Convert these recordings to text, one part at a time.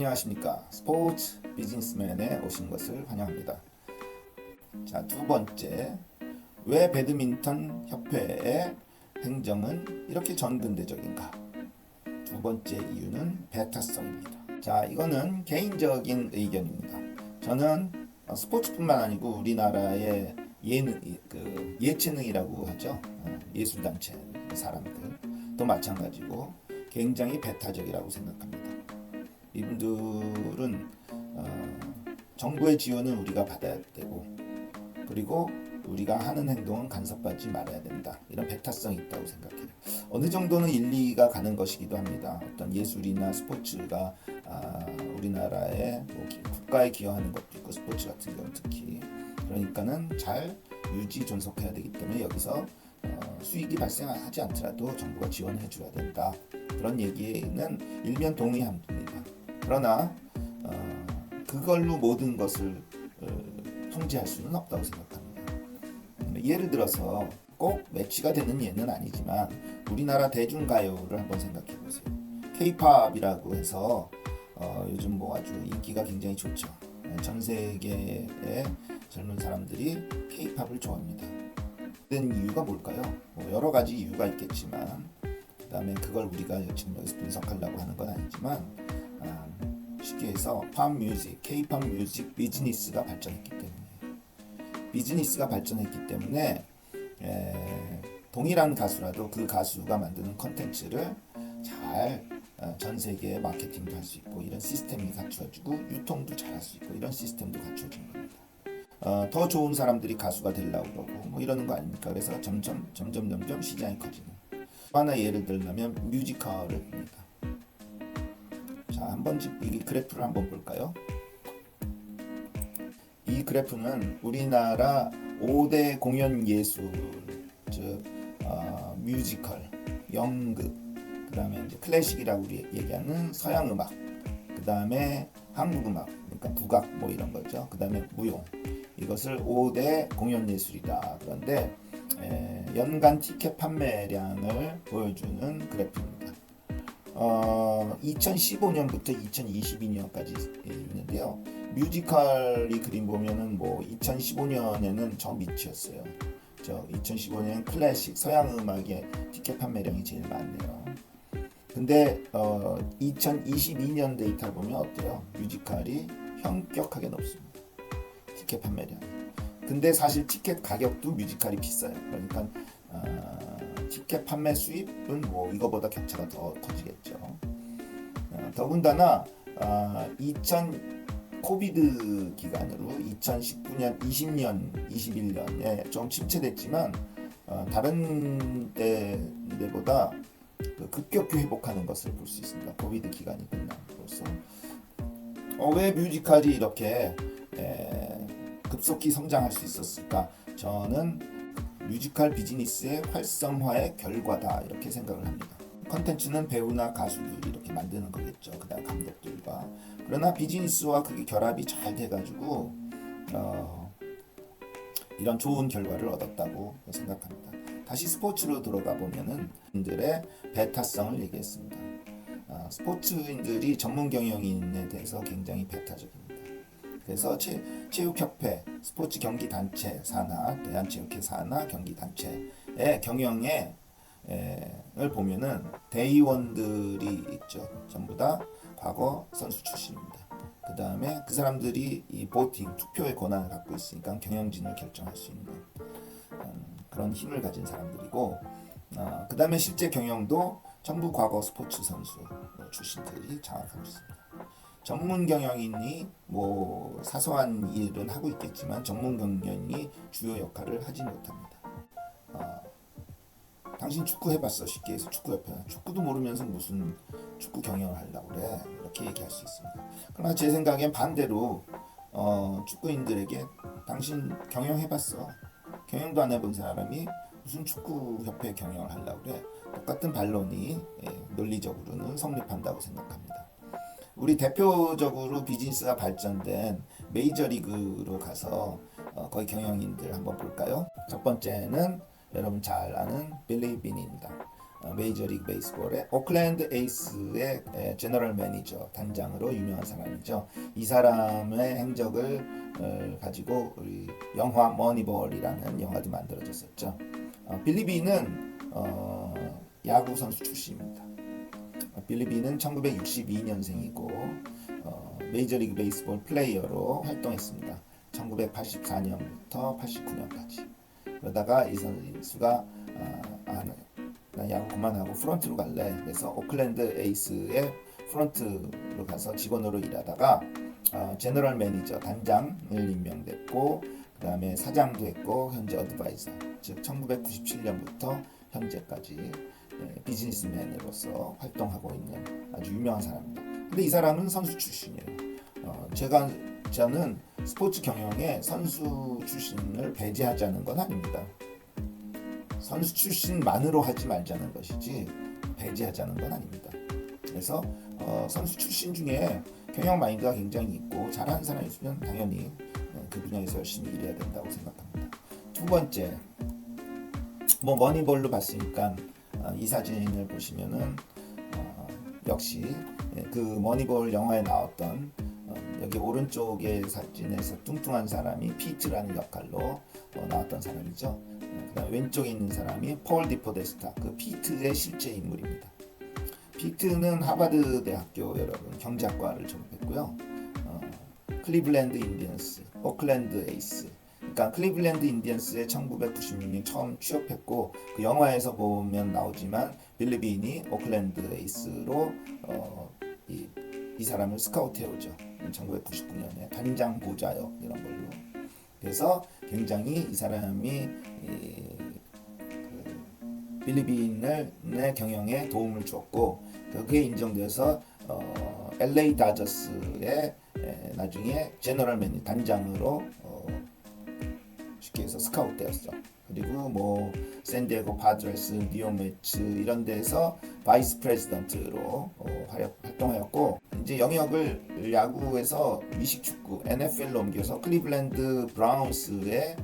안녕하십니까. 스포츠 비즈니스맨에 오신 것을 환영합니다. 자, 두 번째. 왜 배드민턴 협회의 행정은 이렇게 전근대적인가? 두 번째 이유는 배타성입니다. 자, 이거는 개인적인 의견입니다. 저는 어, 스포츠뿐만 아니고 우리나라의 예능, 그 예체능이라고 하죠. 어, 예술단체 사람들도 마찬가지고 굉장히 배타적이라고 생각합니다. 이분들은 어, 정부의 지원은 우리가 받아야 되고 그리고 우리가 하는 행동은 간섭받지 말아야 된다. 이런 배타성이 있다고 생각해요. 어느 정도는 일리가 가는 것이기도 합니다. 어떤 예술이나 스포츠가 아, 우리나라의 뭐 기- 국가에 기여하는 것도 있고 스포츠 같은 경우 특히 그러니까는 잘 유지 존속해야 되기 때문에 여기서 어, 수익이 발생하지 않더라도 정부가 지원해 줘야 된다. 그런 얘기는 일면 동의합니다. 그러나 어, 그걸로 모든 것을 어, 통제할 수는 없다고 생각합니다. 음, 예를 들어서 꼭 매치가 되는 예는 아니지만 우리나라 대중가요를 한번 생각해 보세요. K-팝이라고 해서 어, 요즘 뭐 아주 인기가 굉장히 좋죠. 전 세계의 젊은 사람들이 K-팝을 좋아합니다. 된 이유가 뭘까요? 뭐 여러 가지 이유가 있겠지만 그다음에 그걸 우리가 지금 여기서 분석하려고 하는 건 아니지만 아, 쉽게 해서 팝 뮤직, K-팝 뮤직 비즈니스가 발전했기 때문에 비즈니스가 발전했기 때문에 에, 동일한 가수라도 그 가수가 만드는 컨텐츠를 잘 어, 전 세계에 마케팅도 할 수 있고 이런 시스템이 갖추어지고 유통도 잘 할 수 있고 이런 시스템도 갖추어진 겁니다. 어, 더 좋은 사람들이 가수가 되려고 그러고 뭐 이러는 거 아닙니까? 그래서 점점 점점 점점 시장이 커지는. 또 하나 예를 들면 뮤지컬을 봅니다. 자, 한번 집- 이 그래프를 한번 볼까요? 이 그래프는 우리나라 5대 공연 예술, 즉 어, 뮤지컬, 연극, 그 다음에 이제 클래식이라고 우리 얘기하는 서양 음악, 그 다음에 한국 음악, 그러니까 국악 뭐 이런 거죠. 그 다음에 무용. 이것을 5대 공연 예술이다. 그런데 에, 연간 티켓 판매량을 보여주는 그래프입니다. 어, 2015년부터 2022년까지 있는데요. 뮤지컬이 그림 보면은 뭐 2015년에는 저 밑이었어요. 저 2015년 클래식 서양 음악의 티켓 판매량이 제일 많네요. 근데 어, 2022년 데이터를 보면 어때요? 뮤지컬이 현격하게 높습니다. 티켓 판매량. 근데 사실 티켓 가격도 뮤지컬이 비싸요. 그러니까 어, 티켓 판매 수입은 뭐 이거보다 격차가 더 커지겠죠. 어, 더군다나 어, 2000 코비드 기간으로 2019년, 20년, 21년에 좀 침체됐지만 어, 다른 때보다 그 급격히 회복하는 것을 볼 수 있습니다. 코비드 기간이 끝남으로써 어, 왜 뮤지컬이 이렇게 에, 급속히 성장할 수 있었을까? 저는 뮤지컬 비즈니스의 활성화의 결과다 이렇게 생각을 합니다. 컨텐츠는 배우나 가수들이 이렇게 만드는 거겠죠. 그다음 감독들과 그러나 비즈니스와 그게 결합이 잘 돼가지고 어, 이런 좋은 결과를 얻었다고 생각합니다. 다시 스포츠로 들어가 보면은 인들의 배타성을 얘기했습니다. 아, 스포츠인들이 전문 경영인에 대해서 굉장히 배타적입니다. 그래서 체, 체육협회, 스포츠 경기 단체 산하, 대한체육회 산하 경기 단체의 경영에 에, 을 보면은 대의원들이 있죠. 전부 다 과거 선수 출신입니다. 그 다음에 그 사람들이 이 보팅 투표의 권한을 갖고 있으니까 경영진을 결정할 수 있는 음, 그런 힘을 가진 사람들이고 어, 그 다음에 실제 경영도 전부 과거 스포츠 선수 출신들이 장악하고 있습니다. 전문 경영인이 뭐 사소한 일은 하고 있겠지만 전문 경영인이 주요 역할을 하지 못합니다. 어, 당신 축구 해봤어 쉽게 해서 축구 옆에 축구도 모르면서 무슨 축구 경영을 하려고 그래 이렇게 얘기할 수 있습니다. 그러나 제 생각엔 반대로 어, 축구인들에게 당신 경영 해봤어 경영도 안 해본 사람이 무슨 축구 협회 경영을 하려고 그래 똑같은 반론이 예, 논리적으로는 성립한다고 생각합니다. 우리 대표적으로 비즈니스가 발전된 메이저리그로 가서 어, 거기 경영인들 한번 볼까요? 첫 번째는 여러분 잘 아는 빌리 빈입니다. 어, 메이저리그 베이스볼의 오클랜드 에이스의 에, 제너럴 매니저 단장으로 유명한 사람이죠. 이 사람의 행적을 어, 가지고 우리 영화 머니볼이라는 영화도 만들어졌었죠. 어, 빌리비는 어, 야구 선수 출신입니다. 어, 빌리 비는 1962년생이고 어, 메이저리그 베이스볼 플레이어로 활동했습니다. 1984년부터 89년까지. 그러다가 이 선수가 아, 아, 나 야구 그만하고 프런트로 갈래. 그래서 오클랜드 에이스의 프런트로 가서 직원으로 일하다가 어, 제너럴 매니저 단장을 임명됐고 그 다음에 사장도 했고 현재 어드바이저 즉 1997년부터 현재까지 예, 비즈니스맨으로서 활동하고 있는 아주 유명한 사람입니다. 근데 이 사람은 선수 출신이에요. 어, 제가 저는 스포츠 경영에 선수 출신을 배제하자는 건 아닙니다. 선수 출신만으로 하지 말자는 것이지 배제하자는 건 아닙니다. 그래서 어, 선수 출신 중에 경영 마인드가 굉장히 있고 잘하는 사람이 있으면 당연히 어, 그 분야에서 열심히 일해야 된다고 생각합니다. 두 번째, 뭐 머니볼로 봤으니까 어, 이 사진을 보시면은 어, 역시 예, 그 머니볼 영화에 나왔던 어, 여기 오른쪽의 사진에서 뚱뚱한 사람이 피트라는 역할로 어, 나왔던 사람이죠. 어, 그다음 왼쪽에 있는 사람이 폴 디포데스타 그 피트의 실제 인물입니다. 피트는 하버드 대학교 여러분 경제학과를 졸업했고요. 어, 클리블랜드 인디언스, 오클랜드 에이스. 그러니까 클리블랜드 인디언스에 1996년 처음 취업했고 그 영화에서 보면 나오지만 빌리 빈이 오클랜드 에이스로 어, 이, 이 사람을 스카우트 해오죠. 1999년에 단장 보좌역 이런 걸로. 그래서 굉장히 이 사람이 이, 그 빌리빈의 경영에 도움을 줬고 그게 인정돼서 어, LA 다저스의 에, 나중에 제너럴 매니 단장으로 어, 쉽게 해서 스카우트 되었죠. 그리고 뭐 샌디에고 파드레스, 뉴욕 매츠 이런 데서 바이스 프레지던트로 어, 활동하였고 이제 영역을 야구에서 미식축구 NFL로 옮겨서 클리블랜드 브라운스의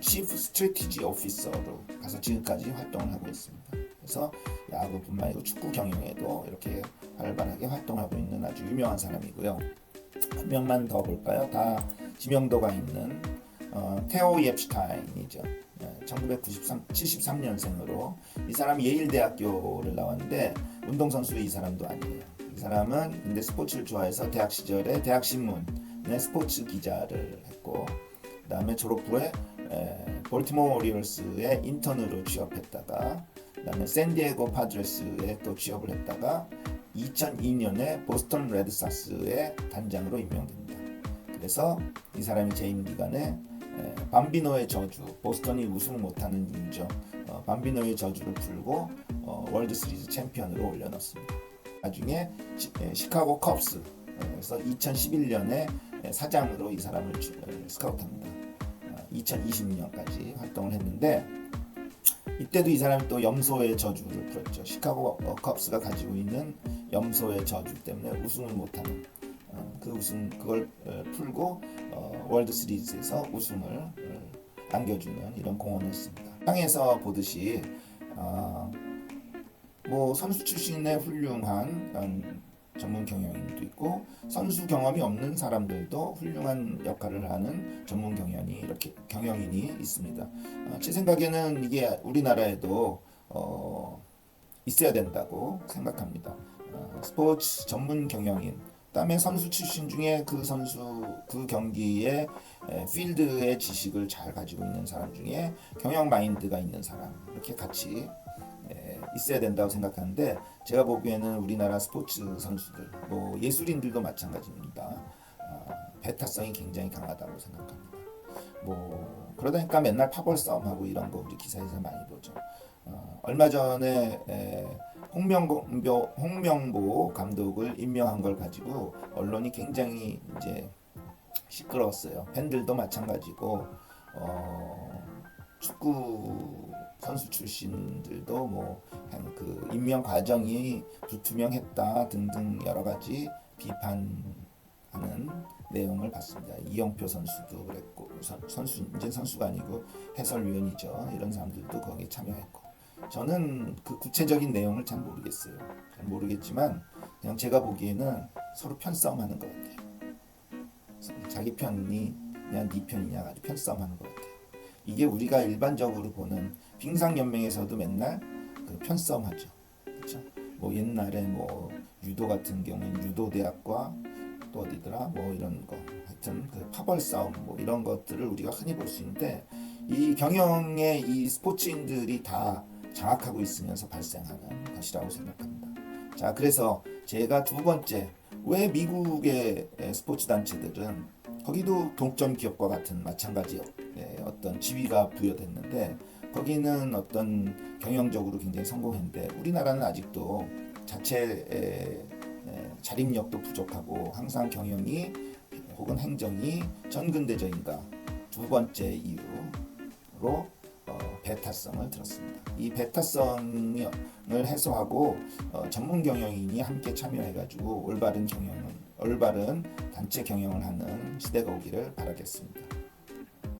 치프 스트레티지 오피서로 가서 지금까지 활동을 하고 있습니다. 그래서 야구뿐만 아니고 축구 경영에도 이렇게 활발하게 활동하고 있는 아주 유명한 사람이고요. 한 명만 더 볼까요? 다 지명도가 있는 어, 테오 옙슈타인이죠. 1973년생으로 이 사람이 예일대학교를 나왔는데 운동선수 이 사람도 아니에요. 이 사람은 근데 스포츠를 좋아해서 대학 시절에 대학 신문의 스포츠 기자를 했고 그 다음에 졸업 후에 에, 볼티모어 오리올스의 인턴으로 취업했다가 그 다음에 샌디에고 파드레스에 또 취업을 했다가 2002년에 보스턴 레드삭스의 단장으로 임명됩니다. 그래서 이 사람이 재임 기간에 에, 밤비노의 저주, 보스턴이 우승 못하는 이유죠. 어, 밤비노의 저주를 풀고 어, 월드 시리즈 챔피언으로 올려놓습니다. 나중에 시, 에, 시카고 컵스 그래서 2011년에 사장으로 이 사람을 스카우트합니다. 어, 2020년까지 활동을 했는데 이때도 이 사람이 또 염소의 저주를 풀었죠. 시카고 어, 컵스가 가지고 있는 염소의 저주 때문에 우승을 못하는 어, 그 우승 그걸 어, 풀고 어, 월드 시리즈에서 우승을 어, 안겨주는 이런 공헌을 했습니다. 땅에서 보듯이 어, 뭐 선수 출신의 훌륭한 그런 전문 경영인도 있고 선수 경험이 없는 사람들도 훌륭한 역할을 하는 전문 경영이 이렇게 경영인이 있습니다. 어, 제 생각에는 이게 우리나라에도 어, 있어야 된다고 생각합니다. 어, 스포츠 전문 경영인, 그다음에 선수 출신 중에 그 선수 그 경기에 에, 필드의 지식을 잘 가지고 있는 사람 중에 경영 마인드가 있는 사람 이렇게 같이 에, 있어야 된다고 생각하는데 제가 보기에는 우리나라 스포츠 선수들, 뭐 예술인들도 마찬가지입니다. 어, 배타성이 굉장히 강하다고 생각합니다. 뭐 그러다 보니까 맨날 파벌 싸움하고 이런 거 우리 기사에서 많이 보죠. 어, 얼마 전에 에, 홍명보, 홍명보 감독을 임명한 걸 가지고 언론이 굉장히 이제 시끄러웠어요. 팬들도 마찬가지고 어, 축구 선수 출신들도 뭐그 임명 과정이 불투명했다 등등 여러 가지 비판하는 내용을 봤습니다. 이영표 선수도 그랬고 선, 선수 이제 선수가 아니고 해설위원이죠. 이런 사람들도 거기에 참여했고 저는 그 구체적인 내용을 잘 모르겠어요. 잘 모르겠지만 그냥 제가 보기에는 서로 편싸움하는 것 같아요. 자기 편이냐 네 편이냐 가지고 편싸움하는 것 같아요. 이게 우리가 일반적으로 보는 빙상 연맹에서도 맨날 그 편싸움하죠. 그렇죠? 뭐 옛날에 뭐 유도 같은 경우는 유도 대학과 또 어디더라 뭐 이런 거 하여튼 그 파벌 싸움 뭐 이런 것들을 우리가 흔히 볼 수 있는데 이 경영의 이 스포츠인들이 다 장악하고 있으면서 발생하는 것이라고 생각합니다. 자 그래서 제가 두 번째 왜 미국의 스포츠 단체들은 거기도 동점 기업과 같은 마찬가지 어떤 지위가 부여됐는데 거기는 어떤 경영적으로 굉장히 성공했는데 우리나라는 아직도 자체 자립력도 부족하고 항상 경영이 혹은 행정이 전근대적인가 두 번째 이유로 어, 배타성을 들었습니다. 이 배타성을 해소하고 어, 전문 경영인이 함께 참여해가지고 올바른 경영은 올바른 단체 경영을 하는 시대가 오기를 바라겠습니다.